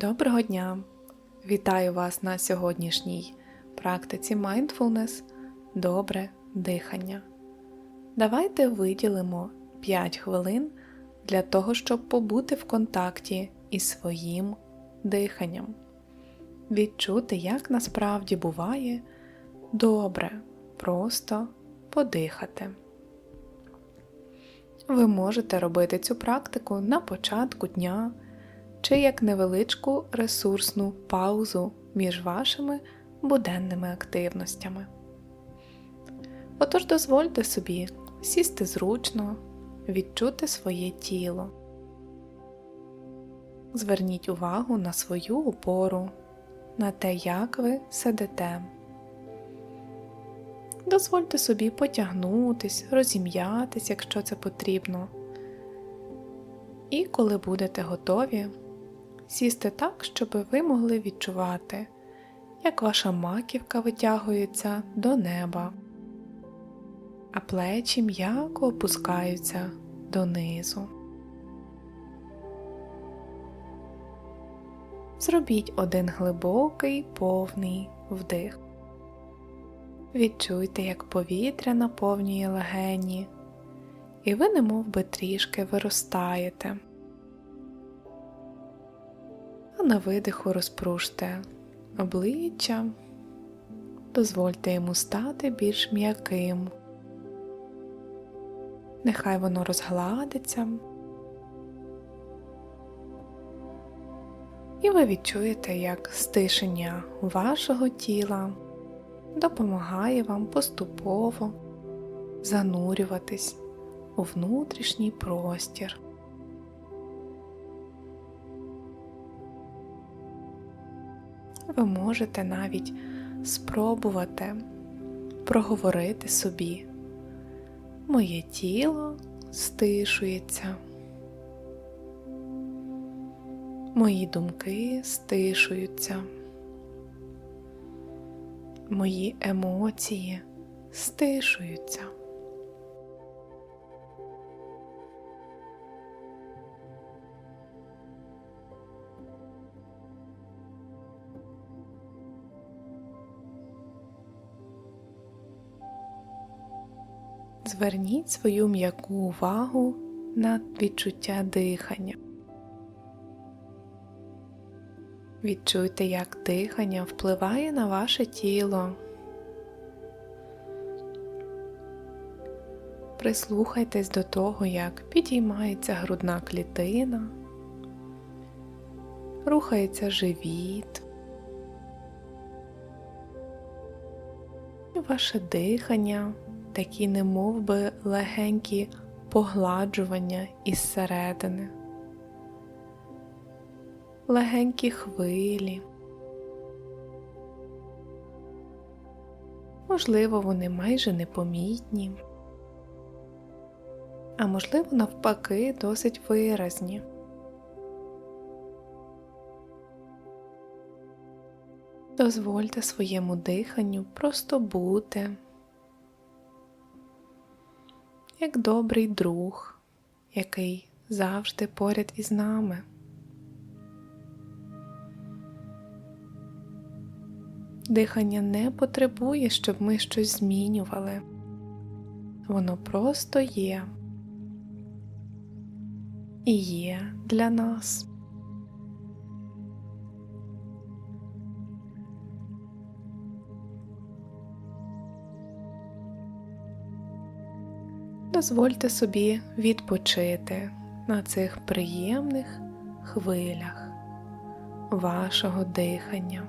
Доброго дня! Вітаю вас на сьогоднішній практиці Mindfulness Добре дихання. Давайте виділимо 5 хвилин для того, щоб побути в контакті із своїм диханням, відчути, як насправді буває добре, просто подихати. Ви можете робити цю практику на початку дня чи як невеличку ресурсну паузу між вашими буденними активностями. Отож дозвольте собі сісти зручно, відчути своє тіло. Зверніть увагу на свою опору, на те, як ви сидите. Дозвольте собі потягнутись, розім'ятись, якщо це потрібно. І коли будете готові, сісти так, щоб ви могли відчувати, як ваша маківка витягується до неба, а плечі м'яко опускаються донизу. Зробіть один глибокий повний вдих. Відчуйте, як повітря наповнює легені, і ви немов би трішки виростаєте. На видиху розпружте обличчя, дозвольте йому стати більш м'яким. Нехай воно розгладиться. І ви відчуєте, як стишення вашого тіла допомагає вам поступово занурюватись у внутрішній простір. Ви можете навіть спробувати проговорити собі. Моє тіло стишується. Мої думки стишуються. Мої емоції стишуються. Зверніть свою м'яку увагу на відчуття дихання. Відчуйте, як дихання впливає на ваше тіло. Прислухайтесь до того, як підіймається грудна клітина, рухається живіт. Ваше дихання такі немов би легенькі погладжування із середини, легенькі хвилі. Можливо, вони майже непомітні, а можливо, навпаки, досить виразні. Дозвольте своєму диханню просто бути як добрий друг, який завжди поряд із нами. Дихання не потребує, щоб ми щось змінювали. Воно просто є і є для нас. Дозвольте собі відпочити на цих приємних хвилях вашого дихання.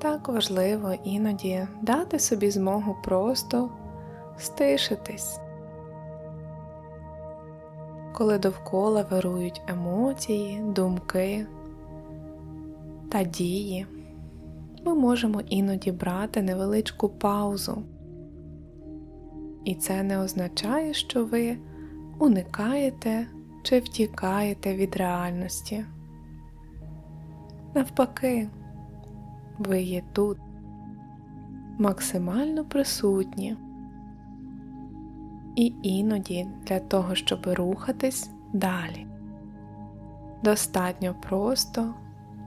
Так важливо іноді дати собі змогу просто стишитись, коли довкола вирують емоції, думки та дії, ми можемо іноді брати невеличку паузу. І це не означає, що ви уникаєте чи втікаєте від реальності. Навпаки, ви є тут, максимально присутні. І іноді для того, щоб рухатись далі. Достатньо просто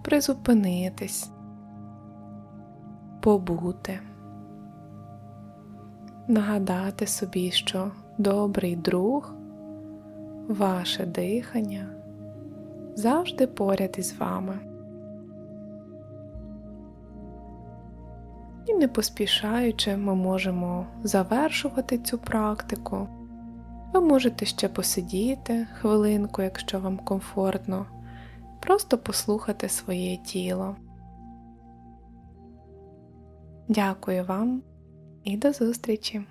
призупинитись, побути, нагадати собі, що добрий друг, ваше дихання завжди поряд із вами. І не поспішаючи, ми можемо завершувати цю практику. Ви можете ще посидіти хвилинку, якщо вам комфортно, просто послухати своє тіло. Дякую вам і до зустрічі!